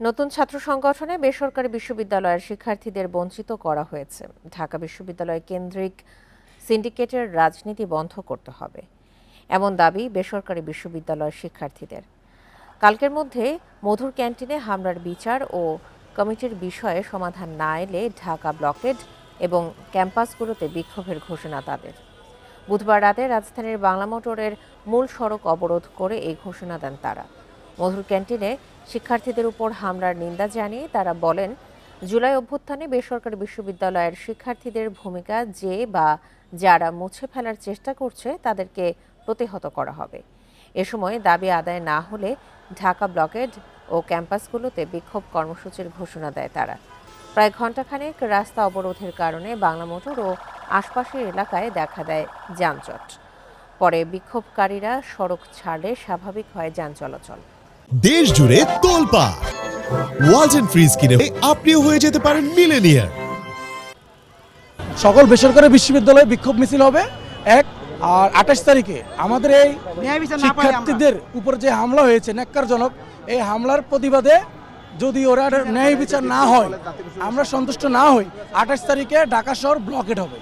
নতুন ছাত্র সংগঠনে বেসরকারি বিশ্ববিদ্যালয়ের শিক্ষার্থীদের বঞ্চিত করা হয়েছে। ঢাকা বিশ্ববিদ্যালয় কেন্দ্রিক সিন্ডিকেটের রাজনীতি বন্ধ করতে হবে। এমন দাবি বেসরকারি বিশ্ববিদ্যালয়ের শিক্ষার্থীদের। কালকের মধ্যে মধুর ক্যান্টিনে হামলার বিচার ও কমিটির বিষয়ে সমাধান না এলে ঢাকা ব্লকেড এবং ক্যাম্পাসগুলোতে বিক্ষোভের ঘোষণা তাদের। বুধবার রাতে রাজধানীর বাংলা মোটরের মূল সড়ক অবরোধ করে এই ঘোষণা দেন তারা। মধুর ক্যান্টিনে শিক্ষার্থীদের উপর হামলার নিন্দা জানিয়ে তারা বলেন, জুলাই অভ্যুত্থানে বেসরকারি বিশ্ববিদ্যালয়ের শিক্ষার্থীদের ভূমিকা যে বা যারা মুছে ফেলার চেষ্টা করছে তাদেরকে প্রতিহত করা হবে। এ সময় দাবি আদায় না হলে ঢাকা ব্লকেড ও ক্যাম্পাসগুলোতে বিক্ষোভ কর্মসূচির ঘোষণা দেয় তারা। প্রায় ঘণ্টাখানেক রাস্তা অবরোধের কারণে বাংলা মোটর ও আশপাশের এলাকায় দেখা দেয় যানজট। পরে বিক্ষোভকারীরা সড়ক ছাড়লে স্বাভাবিক হয় যান চলাচল। দেশ জুড়ে তোলপা ওয়ালটন ফ্রিজ কিনে আপনিও হয়ে যেতে পারেন মিলেনিয়ার সকল বেসরকারি বিশ্ববিদ্যালয়ে বিক্ষোভ মিছিল হবে এক আর আঠাশ তারিখে আমাদের এই। শিক্ষার্থীদের উপর যে হামলা হয়েছে ন্যাক্কারজনক এই হামলার প্রতিবাদে যদি ওরা ন্যায় বিচার না হয় আমরা সন্তুষ্ট না হই আঠাশ তারিখে ঢাকা শহর ব্লকেট হবে।